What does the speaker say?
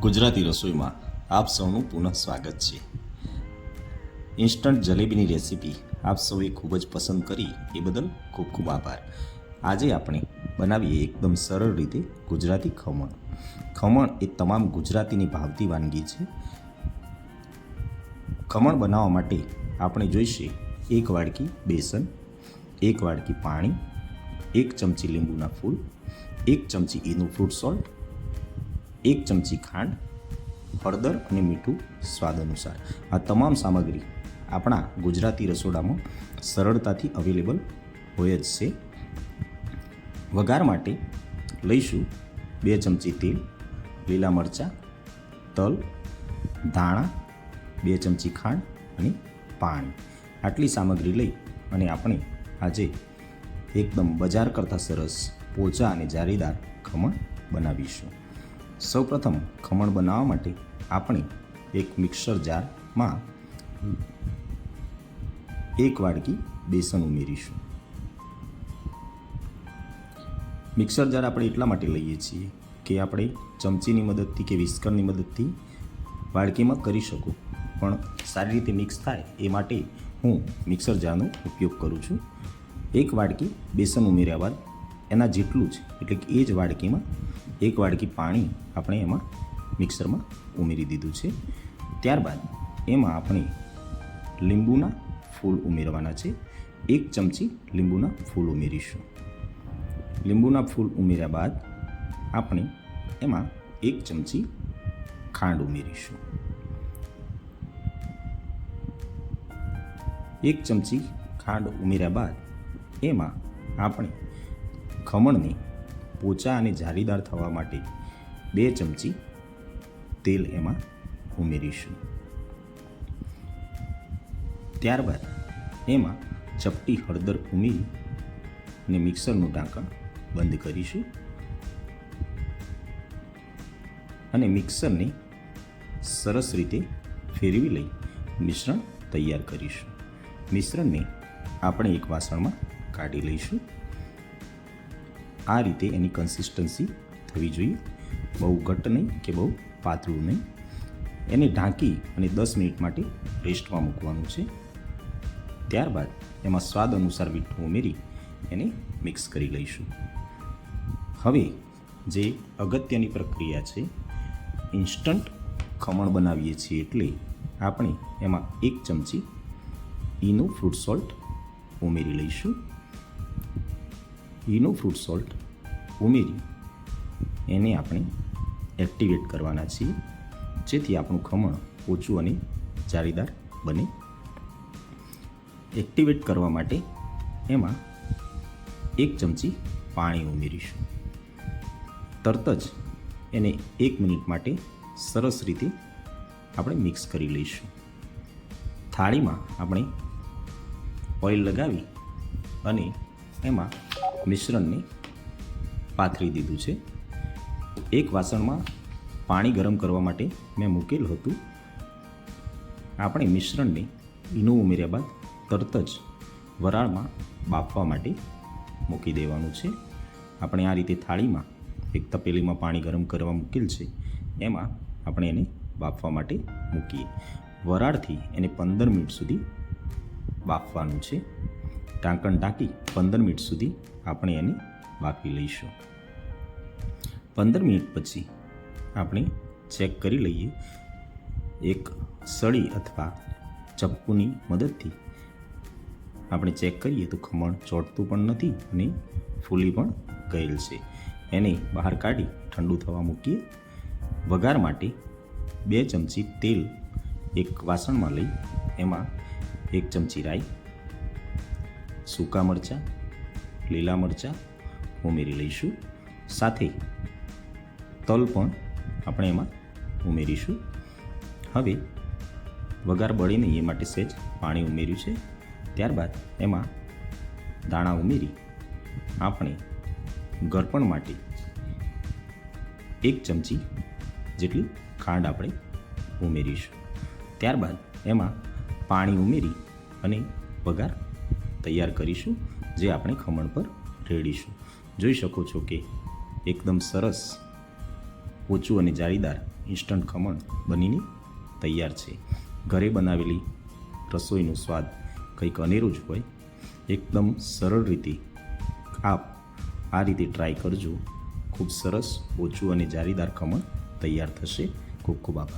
ગુજરાતી રસોઈમાં આપ સૌનું પુનઃ સ્વાગત છે. ઇન્સ્ટન્ટ જલેબીની રેસીપી આપ સૌએ ખૂબ જ પસંદ કરી, એ બદલ ખૂબ ખૂબ આભાર. આજે આપણે બનાવીએ એકદમ સરળ રીતે ગુજરાતી ખમણ. ખમણ એ તમામ ગુજરાતીની ભાવતી વાનગી છે. ખમણ બનાવવા માટે આપણે જોઈશે એક વાડકી બેસન, એક વાડકી પાણી, એક ચમચી લીંબુના ફૂલ, એક ચમચી ઈનું ફ્રૂટ સોલ્ટ એક ચમચી ખાંડ, હળદર અને મીઠું સ્વાદ અનુસાર. આ તમામ સામગ્રી આપણા ગુજરાતી રસોડામાં સરળતાથી અવેલેબલ હોય જ છે. વઘાર માટે લઈશું બે ચમચી તેલ, લીલા મરચાં, તલ, ધાણા, બે ચમચી ખાંડ અને પાણી આટલી સામગ્રી લઈ અને આપણે આજે એકદમ બજાર કરતાં સરસ પોચા અને જારીદાર ખમણ બનાવીશું. સૌપ્રથમ ખમણ બનાવવા માટે આપણે એક મિક્સર જારમાં એક વાડકી બેસન ઉમેરીશું. મિક્સર જાર આપણે એટલા માટે લઈએ છીએ કે આપણે ચમચીની મદદથી કે વિસ્કરની મદદથી વાડકીમાં કરી શકું. પણ સારી રીતે મિક્સ થાય એ માટે હું મિક્સર જારનો ઉપયોગ કરું છું. એક વાડકી બેસન ઉમેર્યા બાદ એના જેટલું જ, એટલે કે એ જ વાડકીમાં એક વાડકી પાણી આપણે એમાં મિક્સરમાં ઉમેરી દીધું છે. ત્યારબાદ એમાં આપણે લીંબુના ફૂલ ઉમેરવાના છે. એક ચમચી લીંબુના ફૂલ ઉમેરીશું. લીંબુના ફૂલ ઉમેર્યા બાદ આપણે એમાં એક ચમચી ખાંડ ઉમેરીશું. એક ચમચી ખાંડ ઉમેર્યા બાદ એમાં આપણે ખમણને પોચા અને જાળીદાર થવા માટે બે ચમચી તેલ એમાં ઉમેરીશું. ત્યારબાદ એમાં ચપટી હળદર ઉમેરી અને મિક્સરનું ઢાંકણ બંધ કરીશું. અને મિક્સરને સરસ રીતે ફેરવી લઈ મિશ્રણ તૈયાર કરીશું. મિશ્રણને આપણે એક વાસણમાં કાઢી લઈશું. આ રીતે એની કન્સિસ્ટન્સી થવી જોઈએ. બહુ ઘટ્ટ નહીં કે બહુ પાતળું નહીં. એને ઢાંકી અને દસ મિનિટ માટે રેસ્ટમાં મૂકવાનું છે. ત્યારબાદ એમાં સ્વાદ અનુસાર મીઠું ઉમેરી એને મિક્સ કરી લઈશું. હવે જે અગત્યની પ્રક્રિયા છે ઇન્સ્ટન્ટ ખમણ બનાવીએ છીએ એટલે આપણે એમાં એક ચમચી ઈનો ફ્રૂટ સોલ્ટ ઉમેરી લઈશું. ઈનો ફ્રૂટ સોલ્ટ ઉમેરી એને આપણે એક્ટિવેટ કરવાના છીએ, જેથી આપણું ખમણ ઓછું અને જાળીદાર બને. એક્ટિવેટ કરવા માટે એમાં એક ચમચી પાણી ઉમેરીશું. તરત જ એને એક મિનિટ માટે સરસ રીતે આપણે મિક્સ કરી લઈશું. થાળીમાં આપણે ઓઇલ લગાવી અને એમાં મિશ્રણને પાથરી દીધું છે. એક વાસણમાં પાણી ગરમ કરવા માટે મેં મૂકેલું હતું. આપણે મિશ્રણને ઈનો ઉમેર્યા બાદ તરત જ વરાળમાં બાફવા માટે મૂકી દેવાનું છે. આપણે આ રીતે થાળીમાં એક તપેલીમાં પાણી ગરમ કરવા મૂકેલ છે. એમાં આપણે એને બાફવા માટે મૂકીએ. વરાળથી એને પંદર મિનિટ સુધી બાફવાનું છે. ઢાંકણ ઢાંકી પંદર મિનિટ સુધી આપણે એને બાફી લઈશું. પંદર મિનિટ પછી આપણે ચેક કરી લઈએ એક સળી અથવા ચપ્પુની મદદથી. આપણે ચેક કરીએ તો ખમણ ચોંટતું પણ નથી અને ફૂલી પણ ગયેલ છે. એને બહાર કાઢી ઠંડુ થવા મૂકીએ. વઘાર માટે બે ચમચી તેલ એક વાસણમાં લઈ, એમાં એક ચમચી રાઈ સૂકા મરચાં, લીલા મરચાં, ઉમેરી લઈશું. સાથે તલ પણ આપણે એમાં ઉમેરીશું. હવે વઘાર બળે નહીં એ માટે સહેજ પાણી ઉમેર્યું છે. ત્યારબાદ એમાં દાણા ઉમેરી આપણે ગરપણ માટે એક ચમચી જેટલી ખાંડ આપણે ઉમેરીશું. ત્યારબાદ એમાં પાણી ઉમેરી અને વઘાર તૈયાર કરીશું, જે આપણે ખમણ પર રેડીશું. જોઈ શકો છો કે એકદમ સરસ ઓછું અને જાળીદાર ઇન્સ્ટન્ટ ખમણ બનીને તૈયાર છે. ઘરે બનાવેલી રસોઈનો સ્વાદ કંઈક અનેરું જ હોય. એકદમ સરળ રીતે આપ આ રીતે ટ્રાય કરજો. ખૂબ સરસ ઓછું અને જાળીદાર ખમણ તૈયાર થશે. ખૂબ ખૂબ આભાર.